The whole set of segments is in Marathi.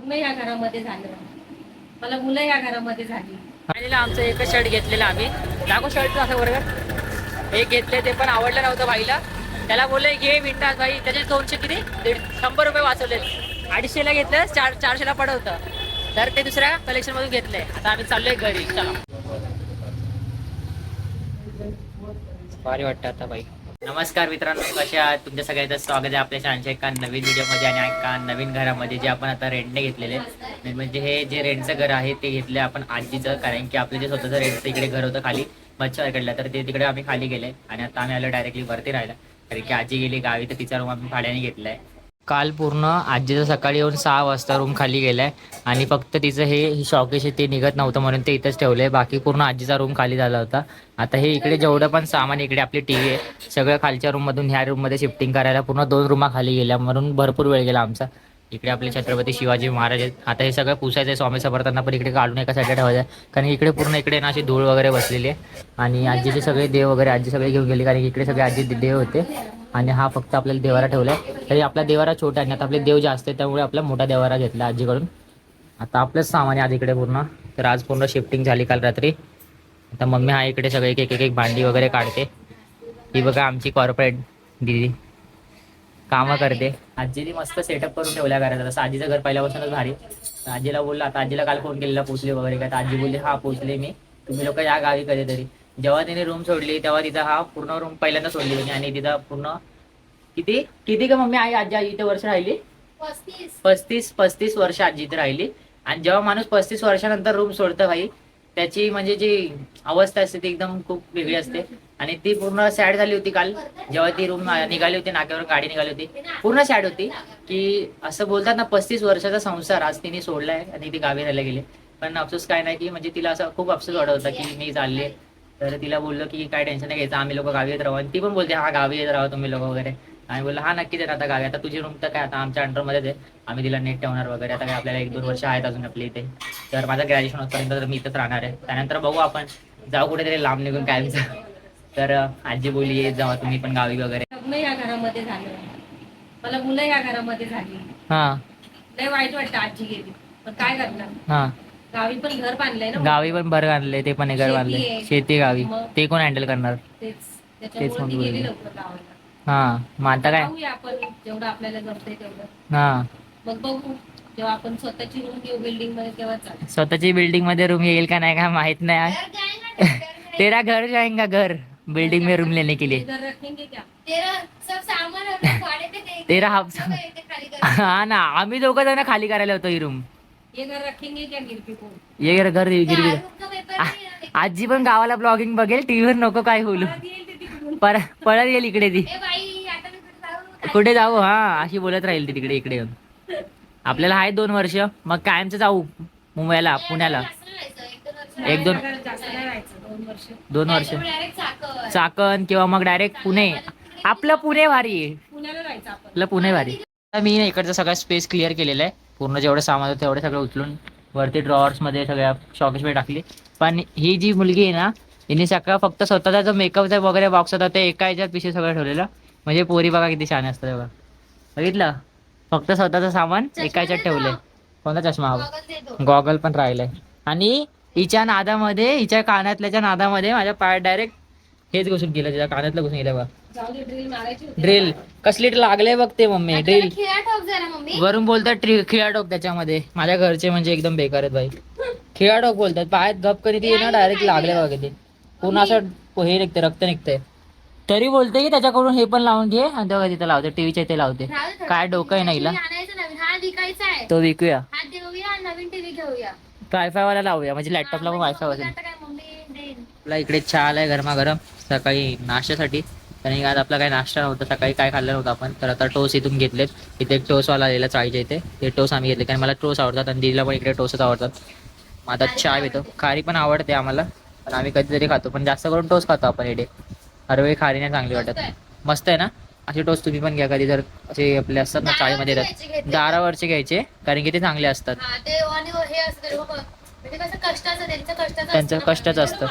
लग्न या घरामध्ये झालं. मला मुलं या घरामध्ये झाली. फायनली आमचं एकच शर्ट घेतलेलं आम्ही. दाखव शर्ट असं बरोबर. एक घेतले ते पण आवडलं नव्हतं भाईला त्याला बोलले घे विंटास भाई त्याचे दोनशे किती? दीड शंभर रुपये वाचवले. अडीचशेला घेतलं चार चारशेला पडत होतं तर ते दुसऱ्या कलेक्शन मधून घेतलंय आता आम्ही चाललोय घरी. चला. भारी वाटतं आता बाई. नमस्कार मित्रांनो कसे आहात? तुमच्या सगळ्यांचं स्वागत आहे आपल्या छानशा एका नवीन व्हिडिओमध्ये आणि एका नवीन घरामध्ये जे आपण आता रेंटने घेतलेले म्हणजे हे जे रेंटचं घर आहे ते घेतलं आपण आजीचं कारण की आपलं जे स्वतःचं रेंटचं इकडे घर होतं खाली मच्छरकडलं तर ते तिकडे आम्ही खाली गेले आणि आता आम्ही आलो डायरेक्टली वरती राहिला कारण की आजी गेली गावी तर तिचा रूम आम्ही भाड्याने घेतलाय. काल पूर्ण आजीचं सकाळी येऊन सहा वाजता रूम खाली गेलाय. आणि फक्त तिचं हे शॉकेश ते निघत नव्हतं म्हणून ते इथंच ठेवलंय. बाकी पूर्ण आजीचा रूम खाली झाला होता. आता हे इकडे जेवढं पण सामान इकडे आपली टी व्ही आहे सगळं खालच्या रूममधून ह्या रूममध्ये शिफ्टिंग करायला पूर्ण दोन रूमा खाली गेल्या म्हणून भरपूर वेळ गेला आमचा. इकडे आपले छत्रपती शिवाजी महाराज आहेत. आता हे सगळं पुसायचं आहे स्वामी समर्थांना पण इकडे काढून एका साईडला ठेवायचं आहे कारण इकडे पूर्ण इकडे ना अशी धूळ वगैरे बसलेली आहे. आणि आजीचे सगळे देव वगैरे आजी सगळे घेऊन गेले कारण की इकडे सगळे आजी देव होते. आणि हा फक्त आपल्याला देवारा ठेवलाय. तरी आपला देवारा छोटा आणि आता आपले देव जास्त आहे त्यामुळे आपला मोठा देवारा घेतला आजीकडून. आता आपलंच सामान आहे आज इकडे पूर्ण. तर आज पूर्ण शिफ्टिंग झाली काल रात्री. आता मम्मी हा इकडे सगळे एक एक एक भांडी वगैरे काढते. ही बघा आमची कॉर्पोरेट दिदी. कामं करते. आजीने मस्त सेटअप करून ठेवल्या घरात. तसं आजीचं घर पहिल्यापासूनच भारी. आजीला बोलला आता आजीला काल फोन केलेला पोचले वगैरे. काय आजी बोलली हा पोचले मी. तुम्ही लोक या गावी कधीतरी. जेव्हा तिने रूम सोडली तेव्हा तिचा हा पूर्ण रूम पहिल्यांदा सोडली होती आणि तिचा पूर्ण किती? किती का मम्मी? आई आजी इथे वर्ष राहिली? पस्तीस. पस्तीस वर्ष आजी इथे राहिली. आणि जेव्हा माणूस पस्तीस वर्षानंतर रूम सोडतं भाई त्याची म्हणजे जी अवस्था असते ती एकदम खूप वेगळी असते. आणि ती पूर्ण सॅड झाली होती काल. जेव्हा ती रूम निघाली होती नाक्यावर गाडी निघाली होती. पूर्ण सॅड होती. की असं बोलतात ना पस्तीस वर्षाचा संसार आज तिने सोडलाय आणि ती गावी राहायला गेली. पण अफसोस काय नाही की म्हणजे तिला असं खूप अफसोस वाटत होता की मी चालले. तर तिला बोललो की काय टेन्शन नाही घ्यायचं आम्ही लोक गावी येत राहू. आणि ती पण बोलते हा गावी येत राहा तुम्ही लोक वगैरे. आम्ही बोललो हा नक्कीच येत आता गावी. आता तुझी रूम तर काय आता आमच्या अंडरमध्येच आहे. आम्ही तिला नेट ठेवणार वगैरे. आता काय आपल्याला एक दोन वर्ष आहेत अजून आपल्या इथे. तर माझं ग्रॅज्युएशन होतपर्यंत तर मी इथंच राहणार आहे. त्यानंतर बघू आपण जाऊ कुठेतरी लांब निघून काय तर आजी बोलली येत जावा तुम्ही पण गावी वगैरे. लग्न या घरामध्ये झालं. मला मुलं या घरामध्ये झाली. हा. लय वाईट वाटतं आजी गेली. पण काय करणार? हा. गावी पण घर बांधलंय ना गावी पण बरं आणले ते पण हे घर बांधले. शेती गावी? ते कोण हँडल करणार? तेच. म्हणून हा मग आता काय? जाऊया आपण. जेवढं आपल्याला जमतंय तेवढं. हा. मग बघू. जेव्हा आपण स्वतःची रूम घेऊ बिल्डिंगमध्ये तेव्हा चालेल. स्वतःची बिल्डिंगमध्ये रूम येईल का नाही का माहीत नाही. तेरा घर जाएगा घर? बिल्डिंग में रूम लेने के लिए इधर रखेंगे क्या तेरा हा ना आम्ही दोघं जण खाली करायला होतो ही रूम ये घर रखेंगे क्या गिरपी को? ये घर घर गिरवी. आजी पण गावाला ब्लॉगिंग बघेल टीव्हीवर नको काय तिकडून. पर पळत येईल इकडे ती. कुठे जाऊ? हा अशी बोलत राहील ती तिकडे इकडे येऊन. आपल्याला आहे दोन वर्ष मग कायमचं जाऊ मुंबईला पुण्याला. एक दोन- दोन वर्ष. चाकण. किंवा मग डायरेक्ट पुणे. आपलं पुणे भारी. आहे आपलं पुणे भारी. मी ना इकडचा सगळा स्पेस क्लिअर केलेला आहे. पूर्ण जेवढं सामान होतं तेवढं सगळं उचलून वरती ड्रॉवर्समध्ये सगळ्या शॉकेशमध्ये टाकली. पण ही जी मुलगी आहे ना हिने सगळं फक्त स्वतःचा जो मेकअपचा वगैरे बॉक्स होता ते एका ह्याच्यात पिशे सगळं ठेवलेलं. म्हणजे पोरी बघा किती छान असतं बघा. बघितलं? फक्त स्वतःचं सामान एका ह्याच्यात ठेवलंय. कोणता चष्मा? हवा गॉगल पण राहिलाय. आणि हिच्या नादामध्ये हिच्या कानातल्याच्या नादामध्ये माझ्या पायात डायरेक्ट हेच घुसून गेलं. तिच्या कानातलं घुसून गेलं बघा. ड्रिल कसली लागले बघ ते मम्मी ड्रिल जरा मम्मी. वरून बोलतात ट्रि- खिळा टोक त्याच्यामध्ये. माझ्या घरचे म्हणजे एकदम बेकार आहेत भाई खिळा टोक बोलतात. पायात गप करी ती ना डायरेक्ट लागले बघा किती पूर्ण असं हे निघते रक्त निघतंय. तरी बोलते की त्याच्याकडून हे पण लावून घे आणि तेव्हा तिथं लावते टीव्हीच्या इथे लावते. राहू दे थोडं. काय डोकं आहे ना हिला? TV आणायचं नवीन. हा विकायचा आहे. तो विकूया. हा देऊया नवीन टीव्ही घेऊया. वायफाय वाला लावूया म्हणजे लॅपटॉपला पण वायफाय मम्मी असेल आता काय मम्मी देईल आपला इकडे चहा आलाय गरमागरम सकाळी नाश्त्यासाठी. आणि आज आपला काही नाश्ता नव्हता सकाळी काय खाल्लं नव्हतं आपण. तर आता टोस इथून घेतलेत. इथे एक टोसवाला आलेला चाळीच्या इथे. ते टोस आम्ही घेतले. कारण मला टोस आवडतात आणि दिदीला पण इकडे टोसच आवडतात. मग आता चहा येतो खारी पण आवडते आम्हाला. पण आम्ही कधीतरी खातो. पण जास्त करून टोस खातो आपण इथे. हर वेळी खारी नाही चांगली वाटत मस्त आहे ना? असे टोस तुम्ही पण घ्या. कधी जर असे आपले असतात ना चाळीमध्ये येतात. दारावरचे घ्यायचे. कारण की ते चांगले असतात. म्हणजे त्यांचं कष्टाचं असतं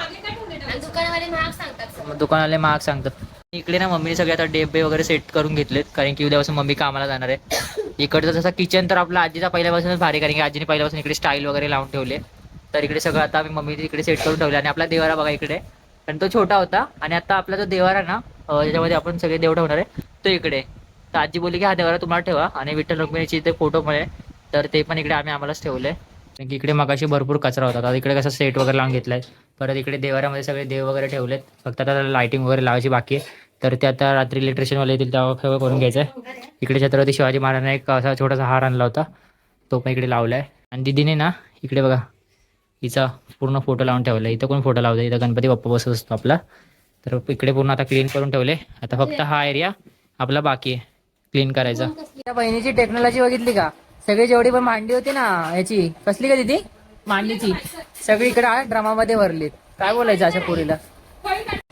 दुकानवाले महाग सांगतात. इकडे ना मम्मीने सगळे आता डेबे वगैरे सेट करून घेतलेत कारण की उद्यापासून मम्मी कामाला जाणार आहे. इकडचं जसं किचन तर आपला आजीचा पहिल्यापासूनच भारी कारण की आजीने पहिल्यापासून इकडे स्टाईल वगैरे लावून ठेवले. तर इकडे सगळं आता आम्ही मम्मी इकडे सेट करून ठेवले आणि आपला देवारा बघा इकडे. पण तो छोटा होता आणि आता आपला जो देवारा ना ज्याच्यामध्ये आपण सगळे देव ठेवणार आहे तो इकडे. तर आजी बोलली की हा देवारा तुम्हाला ठेवा आणि विठ्ठल रुक्मिणीचे इथे फोटो मिळेल तर ते पण इकडे आम्ही आम्हालाच ठेवले कारण की इकडे मगाशी भरपूर कचरा होता. आता इकडे कसं सेट वगैरे लावून घेतलाय. परत इकडे देवाऱ्यामध्ये सगळे देव वगैरे ठेवलेत. फक्त आता लायटिंग वगैरे लावायची बाकी आहे. तर ते आता रात्री इलेक्ट्रिशियनवाले येतील तेव्हा सगळं करून घ्यायचं आहे इकडे छत्रपती शिवाजी महाराजांना एक असा छोटासा हार आणला होता. तो पण इकडे लावला आहे आणि दिदीने ना इकडे बघा हिचा पूर्ण फोटो लावून ठेवला इथं कोण फोटो लावतो इथं गणपती बाप्पा बसत असतो आपला. तर इकडे पूर्ण आता क्लीन करून ठेवले. आता फक्त हा एरिया आपला बाकी आहे. क्लीन करायचा. त्या बहिणीची टेक्नॉलॉजी बघितली का? सगळी जेवढी पण मांडी होती ना याची कसली का दिदी? मांडीची. सगळी इकडे ड्रामामध्ये भरलीत. काय बोलायचं अशा पोरीला?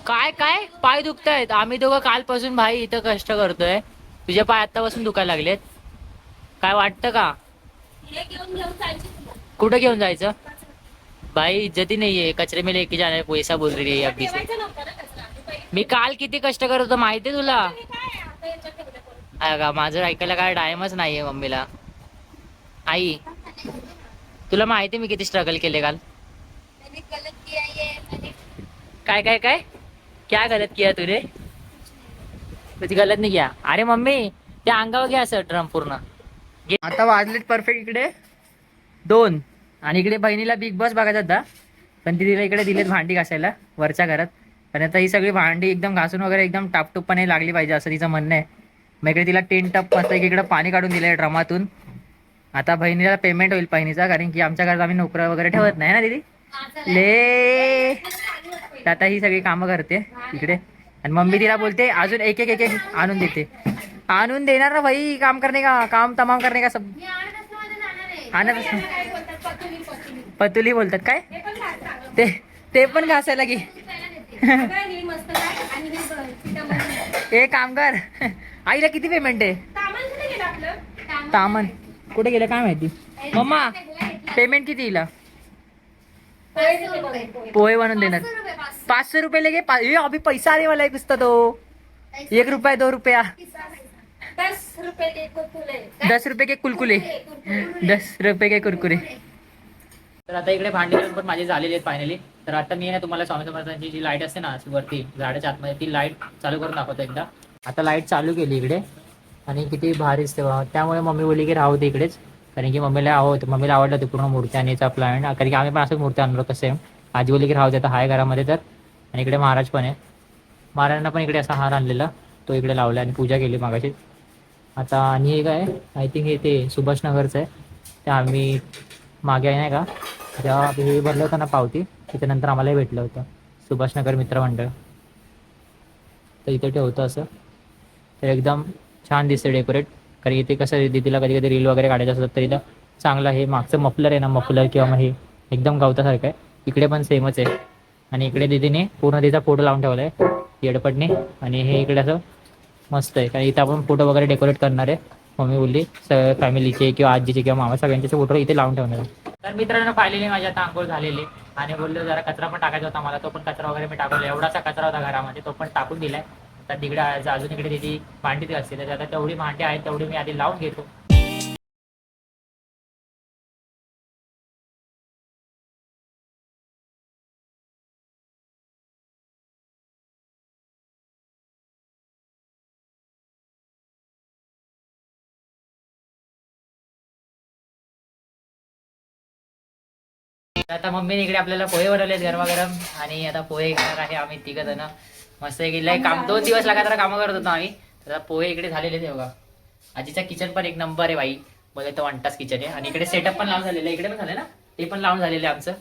काय काय? पाय दुखतायत. आम्ही दोघं कालपासून भाई इथं कष्ट करतोय. तुझे पाय आतापासून दुखायला लागलेत. काय वाटतं का? कुठं घेऊन जायचं? भाई इज्जती नाहीये. कचरे में लेके जाणार पैसा बोल रही मी काल किती कष्ट करत होतो माहितीये तुला? का माझं ऐकायला काय टाइमच नाहीये मम्मीला. आई तुला माहिती मी किती स्ट्रगल केले काल? मैंने गलत किया काय काय काय? क्या गलत किया तूने? कुछ गलत नाही किया. अरे मम्मी त्या अंगावर घ्या असं ड्रम पूर्ण. आता वाजलेत परफेक्ट इकडे. दोन. आणि इकडे बहिणीला बिग बॉस बघायचा होता. पण ती तिला इकडे दिलेत भांडी घासायला वरच्या घरात. पण आता ही सगळी भांडी एकदम घासून वगैरे एकदम टापटूपणे लागली पाहिजे असं तिचं म्हणणं आहे. मग इकडे तिला टेन टप मस्त इकडे पाणी काढून दिलंय ड्रमातून. आता बहिणीला पेमेंट होईल बहिणीचा कारण की आमच्या घरात आम्ही नोकऱ्या वगैरे ठेवत नाही ना दीदी? ले. आता ही सगळी कामं करते इकडे. आणि मम्मी तिला बोलते अजून एक एक एक एक आणून देते. आणून देणार ना भाई काम करणे का? काम तमाम करणे का सब? आणत? पतुली, बोलतात काय. ते ते पण घासायला की. ए काम कर. आईला किती पेमेंट आहे? तामन. कुठे गेलं काय माहिती? मम्मा पेमेंट किती येईल पोहे बनवून देणार. पाचशे रुपये, लगे पा- पैसा आले मला एक कुछ तो. एक रुपया दो रुपया. दस रुपये के दस रुपये के कुलकुले. दस रुपये के कुरकुरे. तर आता इकडे भांडी लावून पण माझे झालेले आहेत फायनली तर आता मी ना तुम्हाला स्वामी समर्थांची जी लाइट असते ना वरती झाडाच्या आतमध्ये ती लाइट चालू करून दाखवतो एकदा. आता लाइट चालू केली इकडे. आणि किती भारी असते त्यामुळे मम्मी बोलली की राहू दे इकडेच. कारण की मम्मीला आवडत मम्मीला आवडलं होतं पूर्ण मूर्ती आणायचा प्लॅन कारण की आम्ही पण असंच मूर्ती आणलो कसं आजी बोलली की राहू दे आता हाय घरामध्ये तर. आणि इकडे महाराज पण आहे. महाराजांना पण इकडे असा हार आणलेला. तो इकडे लावला आणि पूजा केली मागाशी. आता आणि हे काय? आय थिंक हे ते सुभाषनगरचं आहे. ते आम्ही मागे आहे नाही का? जेव्हा हे भरलं होतं ना पावती. त्याच्यानंतर आम्हालाही भेटलं होतं. सुभाषनगर मित्रमंडळ तर इथे ठेवतं असं. तर एकदम छान दिसते डेकोरेट कारण इथे कसं दीदीला कधी कधी रील वगैरे काढायचं असतात तर इथं चांगलं हे मागचं मफलर आहे ना मफलर किंवा मग हे एकदम गावतासारखं आहे. इकडे पण सेमच आहे. आणि इकडे दीदीने पूर्ण तिचा फोटो लावून ठेवला आहे येडपटने आणि हे इकडे असं मस्त आहे. कारण इथं आपण फोटो वगैरे डेकोरेट करणार आहे. मम्मी बोलली फॅमिलीचे किंवा आजीचे किंवा मामा सगळ्यांचे फोटो इथे लावून ठेवणार आहे. तर मित्रांनो पाहिलेली माझी आता आंघोळ झालेली आणि बोललो जरा कचरा पण टाकायचा होता मला. तो पण कचरा वगैरे मी टाकला एवढासा कचरा होता घरामध्ये तो पण टाकून दिलाय. तर तिकडे अजून इकडे तिथे भांडी असते तर आता तेवढी भांडी आहेत तेवढी मी आधी लावून घेतो. आता मम्मीने इकडे आपल्याला पोहे बनवलेत गरमागरम. आणि आता पोहे घेणार आहे आम्ही तिघ जण मस्त गेले काम दोन दिवस लगातार कामं करत होतो आम्ही. तर पोहे इकडे झालेले हे बघा. आजीचा किचन पण एक नंबर आहे बाई. बघा तो वंटाच किचन आहे. आणि इकडे सेटअप पण लावून झालेलं आहे. इकडे पण झालं ना? ते पण लावून झालेलं आहे आमचं.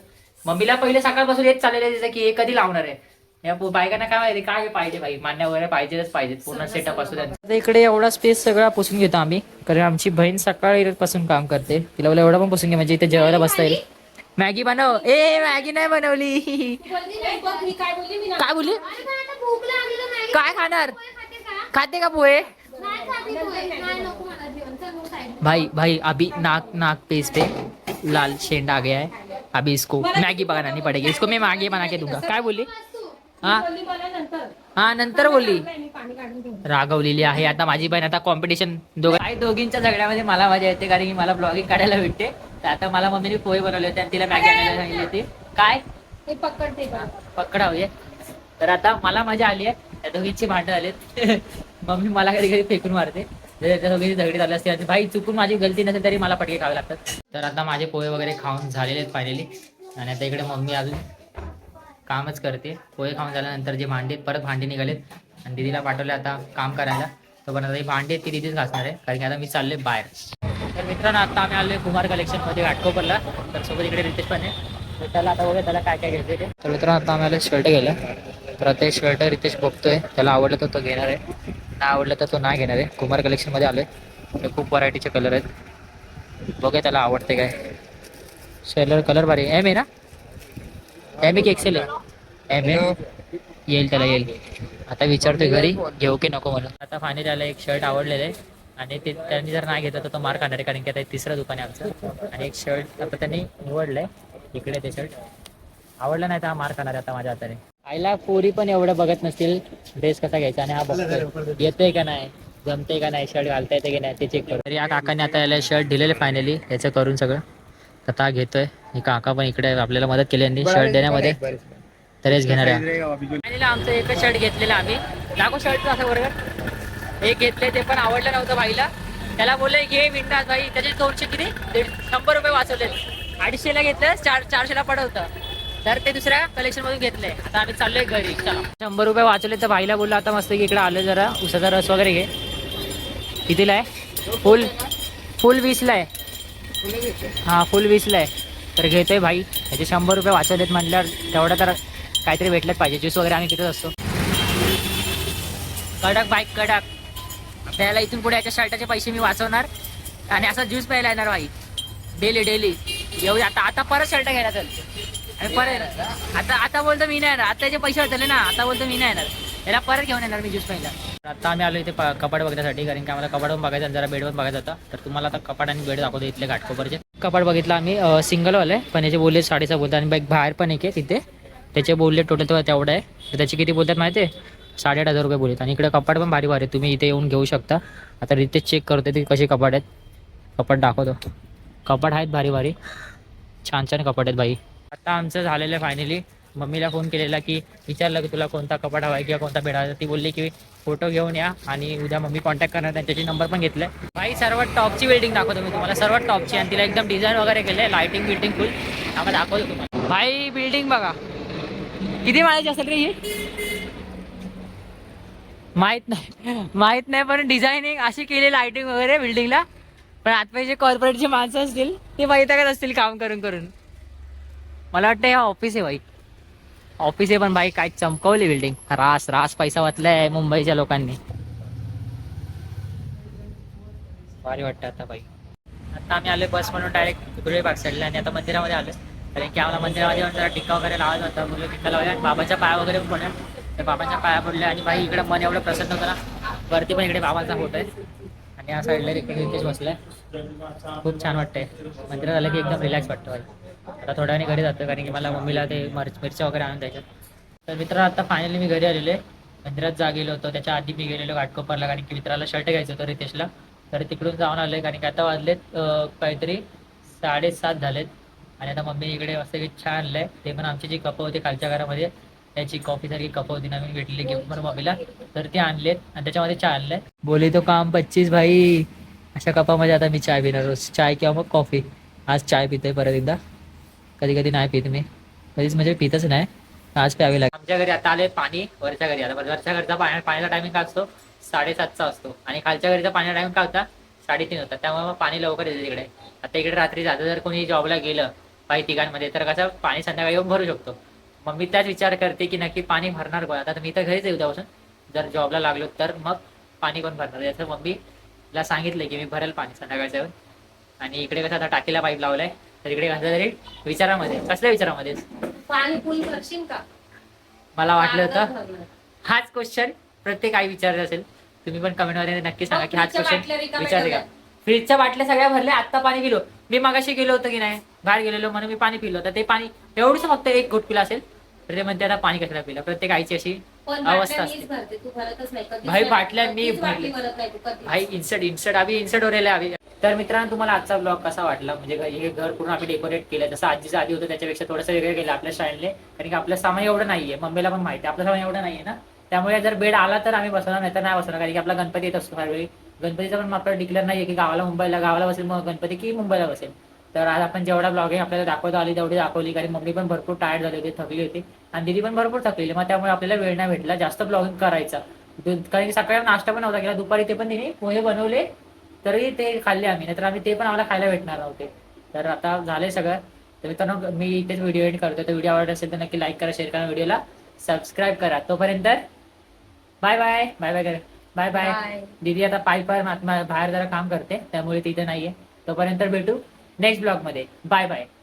मम्मीला पहिले सकाळपासून हेच चाललेलं आहे तिचं की हे कधी लावणार आहे? या बायकांना काय माहिती काय पाहिजे बाई? मान्य वगैरे पाहिजेच पाहिजे पूर्ण सेटअप असू द्या. इकडे एवढा स्पेस सगळा पुसून घेतो आम्ही. कारण आमची बहीण सकाळी पासून काम करते. तिला एवढा पण पुसून घे म्हणजे इथे जेवायला बसता येईल. मॅगी बनव. ए मॅगी नाही बनवली. काय बोलली? काय खाणार? खाते का पोहे? नाही नाही भाई भाई अभी नाक नाक पे इस पे लाल शेंड आ गया है. अभी इसको मैगी बनानी पड़ेगी. इसको मैं मैगी बना के दूंगा. काय बोलली? हा? हा नंतर बोलली. रागवलेली आहे. आता माझी बहीण आता कॉम्पिटिशन दोघं दोघींच्या झगड्यामध्ये मला मजा येते कारण की मला ब्लॉगिंग काढायला भेटते. तर आता मला मम्मीने पोहे बनवले होते आणि तिला मॅगी आणायला सांगितली होती. काय? हे पकडते बघ. पकडावूये तर आता मला मजा आली आहे. त्या दोघींची भांडण आलेत मम्मी मला कधी कधी फेकून मारते. त्या दोघींची झगडी झाली असते भाई चुकून माझी गलती नसेल तरी मला पटके खावे लागतात. तर आता माझे पोहे वगैरे खाऊन झालेले आहेत फायनली आणि आता इकडे मम्मी अजून कामच करते. पोहे खाऊन झाल्यानंतर जे भांडी परत भांडी निघालेत. आणि दिदीला पाठवले आता काम करायला. ही भांडी ती दिदीच घासणार आहे. कारण की आता मी चाललोय बाहेर. तर मित्रांनो आता आम्ही आलोय कुमार कलेक्शनमध्ये घाटकोपरला. तर सोबत इकडे रितेश पण आहे. तर त्याला आता बघूया त्याला काय काय घ्यायचं ते. तर मित्रांनो आता आम्हाला शर्ट गेलं तर आता शर्ट रितेश बघतोय. त्याला आवडलं तर तो घेणार आहे. नाही आवडलं तर तो नाही घेणार आहे. कुमार कलेक्शनमध्ये आलोय. तर खूप व्हरायटीचे कलर आहेत. बघूया त्याला आवडते काय. शेलर कलर भारी एम आहे ना? एम एक एक्सेल आहे? एम ए येईल त्याला येईल. आता विचारतोय घरी. घेऊ की नको मला आता फायनली त्याला एक शर्ट आवडलेलं आहे. आणि ते त्यांनी जर नाही घेतलं तर तो मार खाणार आहे कारण की आता तिसरं दुकान आहे आमचं. आणि एक शर्ट आता त्यांनी निवडलंय. इकडे ते शर्ट आवडलं नाही तर हा मार खाणार आहे आता माझ्या हाताने. आईला पोरी पण एवढं बघत नसतील ड्रेस कसा घ्यायचा आणि हा बघतोय. येतोय का नाही? जमतंय का नाही? शर्ट घालता येते की नाही? ते चेक करू. तर या काकाने आता याला शर्ट दिलेलं फायनली याचं करून सगळं. आता घेतोय. ही काका पण इकडे आपल्याला मदत केली यांनी. शर्ट देण्यामध्ये. तरीच घेणार आहे. आमचं एकच शर्ट घेतलेलं आम्ही. दाखव शर्ट असं बरोबर? हे घेतले ते पण आवडलं नव्हतं भाईला त्याला बोलले घे विंडाज भाई त्याचे दोनशे किती? दीड शंभर रुपये वाचवले अडीचशेला घेतलं चार चारशेला पडवतं. तर ते दुसऱ्या कलेक्शन मधून घेतले आता आम्ही चाललोय घरी चला. शंभर रुपये वाचवले तर भाईला बोललो आता मस्त की इकडे आलो जरा उसाचा रस वगैरे घे. कितीला आहे? फुल फुल वीसला आहे. हा फुल वीसला आहे. तर घेतोय भाई त्याचे शंभर रुपये वाचवलेत म्हटल्यावर तेवढं तर काहीतरी भेटलंच पाहिजे. ज्यूस वगैरे आम्ही तिथेच असतो. कडक बाईक कडक. आपल्याला इथून पुढे याच्या शर्टाचे पैसे मी वाचवणार. आणि असा ज्यूस प्यायला येणार भाई डेली डेली. येऊ आता आता परत शर्ट घ्यायला चल. आणि परत आता आता बोलतो मी नाही येणार. आता याचे पैसे होतले ना. आता बोलतो मी नाही येणार. याला परत घेऊन येणार मी ज्यूस प्यायला. आता आम्ही आलो इथे कपाट बघण्यासाठी. कारण की आम्हाला कपाट पण बघायचं आणि जरा बेड पण बघायचं होता. तर तुम्हाला आता कपाट आणि बेड दाखवतो इथले घाटकोपरचे. कपाट बघितलं आम्ही. सिंगलवाले पण याचे बोलले साडेसहा बोलतात. आणि बाईक बाहेर पण एक आहे तिथे. त्याचे बोलले टोटल तेवढं आहे. तर त्याचे किती बोलतात माहिती आहे? साडेआठ हजार रुपये बोलत आणि इकडे कपाट पण भारी भारी आहे. तुम्ही इथे येऊन घेऊ शकता. आता रितेश चेक करते ते कसे कपाट आहेत. कपाट दाखवतो. कपाट आहेत भारी भारी. छान छान कपाट आहेत भाई. आता आमचं झालेलं आहे फायनली मम्मीला फोन केलेला की विचारलं की तुला कोणता कपाट हवा आहे किंवा कोणता बेड हवा ती बोलली की फोटो घेऊन या आणि उद्या मम्मी कॉन्टॅक्ट करणार. त्यांच्याशी नंबर पण घेतलाय. भाई सर्वात टॉपची बिल्डिंग दाखवतो मी तुम्हाला. सर्वात टॉपची आणि तिला एकदम डिझाईन वगैरे केलं आहे लाईटिंग बिल्डिंग फुल आम्हाला दाखवतो तुम्हाला. भाई बिल्डिंग बघा. किती माळ्याची असेल रे ही? माहीत नाही. माहीत नाही पण डिझायनिंग अशी केली लायटिंग वगैरे बिल्डिंगला पण आतमध्ये जे कॉर्पोरेटचे माणसं असतील ते माहिती असतील काम करून करून. मला वाटतं हे ऑफिस आहे भाई ऑफिस आहे पण भाई काय चमकवली बिल्डिंग रास रास पैसा वाचलाय मुंबईच्या लोकांनी. भारी वाटतं आता भाई आता आम्ही आलो बस म्हणून डायरेक्ट धुळे पार्क साईडला आणि आता मंदिरामध्ये आलो कारण की आम्हाला मंदिरामध्ये जरा टिक्का वगैरे लावायचा होता. बोललो टिक्का लावला आणि बाबाच्या पाया वगैरे पण तर बाबांच्या पाया पडल्या आणि बाई इकडे मन एवढं प्रसन्न होतं ना वरती पण इकडे बाबांचा फोटो आहे. आणि या साईडला इकडे रितेश बसलाय. खूप छान वाटतंय. मंदिरात आलं की एकदम रिलॅक्स वाटतं बाई. आता थोड्या वेळाने घरी जातो कारण की मला मम्मीला ते मर्च मिरच्या वगैरे आणून द्यायच्यात तर मित्र आता फायनली मी घरी आलेलो आहे. मंदिरात जा गेलो होतो. त्याच्या आधी मी गेलेलो घाटकोपरला कारण की मित्राला शर्ट घ्यायचं होतं रितेशला. तर तिकडून जाऊन आलोय कारण की आता वाजलेत काहीतरी साडेसात झालेत. आणि आता मम्मी इकडे असं छान आणलंय. ते पण आमची जी कपं होती खालच्या घरामध्ये त्याची कॉफी सारखी कप होती नवीन भेटलेली गिफ्ट म्हणून मम्मीला तर ते आणलेत आणि त्याच्यामध्ये चहा आणलंय. बोले तो काम पच्चीस भाई अशा कपामध्ये आता मी चाय पिणार रोज. चाय किंवा मग कॉफी आज चाय पितोय परत एकदा. कधी कधी नाही पित मी. कधीच म्हणजे पितच नाही. आज प्यावी लागेल. आमच्या घरी आता आले पाणी. वरच्या घरी आता. वरच्या घरचा पाण्याचा टायमिंग काय असतो? साडेसातचा असतो. आणि खालच्या घरीचा पाण्याचा टायमिंग काय होता? साडेतीन होता. त्यामुळे मग पाणी लवकर येतं तिकडे. आता इकडे रात्री जाता जर कोणी जॉबला गेलं काही ठिकाणमध्ये तर कसं पाणी संध्याकाळी येऊन भरू शकतो. मग मी त्याच विचार करते की नक्की पाणी भरणार कोण? आता मी तर घरीच येऊ उद्यापासून. जर जॉबला लागलो तर मग पाणी कोण भरणार? याचं मम्मीला सांगितलं की मी भरेल पाणी संध्याकाळच्या येऊन. आणि इकडे कसं आता टाकीला पाईप लावलाय तर इकडे कसं तरी विचारामध्ये कसल्या विचारामध्ये? पाणी का? मला वाटलं होतं. हाच क्वेश्चन प्रत्येक आई विचारत असेल. तुम्ही पण कमेंटमध्ये नक्की सांगा की हाच क्वेश्चन विचारते का. फ्रीजच्या बाटल्या सगळ्या भरल्या आता पाणी पिलो. मी मगाशी गेलो होतो की नाही? बाहेर गेलेलो म्हणून मी पाणी पिलो. तर ते पाणी एवढंच फक्त एक घोट पिला असेल. तर ते म्हणते आता पाणी कशाला पिलं? प्रत्येक आईची अशी अवस्था असते. भाई, नाही. बाटल्या मी भरली. भाई इन्सर्ट इन्सर्ट आम्ही इन्सर्ट वरेला आम्ही. तर मित्रांनो तुम्हाला आजचा ब्लॉग कसा वाटला? म्हणजे हे घर पूर्ण आम्ही डेकोरेट केलं. जसं आजीचं आधी होतं त्याच्यापेक्षा थोडंसं वेगळं केलं आपल्या स्टाईलने कारण की आपलं सामान एवढं नाहीये. मम्मीला पण माहिती आपलं सामान एवढं नाहीये ना. त्यामुळे जर बेड आला तर आम्ही बसवणार नाही तर नाही बसवणार. कारण की आपला गणपती येत असतो फार वेळी गणपतीचा पण आपल्याला डिक्लेअर नाहीये की गावाला मुंबईला गावाला बसेल मग गणपती की मुंबईला बसेल? तर आज आपण जेवढा ब्लॉग आहे आपल्याला दाखवता आली तेवढी दाखवली कारण मम्मी पण भरपूर टायर्ड झाली होती थकली होती. आणि दिदी पण भरपूर थकलेली मग त्यामुळे आपल्याला वेळ नाही भेटला जास्त ब्लॉगिंग करायचा. कारण की सकाळी नाश्ता पण नव्हता केला दुपारी ते पण तिने पोहे बनवले तरी ते खाल्ले आम्ही नाहीतर आम्ही ते पण आम्हाला खायला भेटणार नव्हते. तर आता झाले सगळं. तर मित्रांनो मी इथेच व्हिडिओ एंड करतो तर व्हिडिओ आवडत असेल तर नक्की लाईक करा शेअर करा व्हिडिओला सबस्क्राईब करा. तोपर्यंत बाय बाय बाय बाय करा. Bye bye. दीदी आता पाय पाय बाहेर जरा काम करते त्यामुळे तिथे नाहीये. तोपर्यंत भेटू. नेक्स्ट ब्लॉगमध्ये. Bye bye.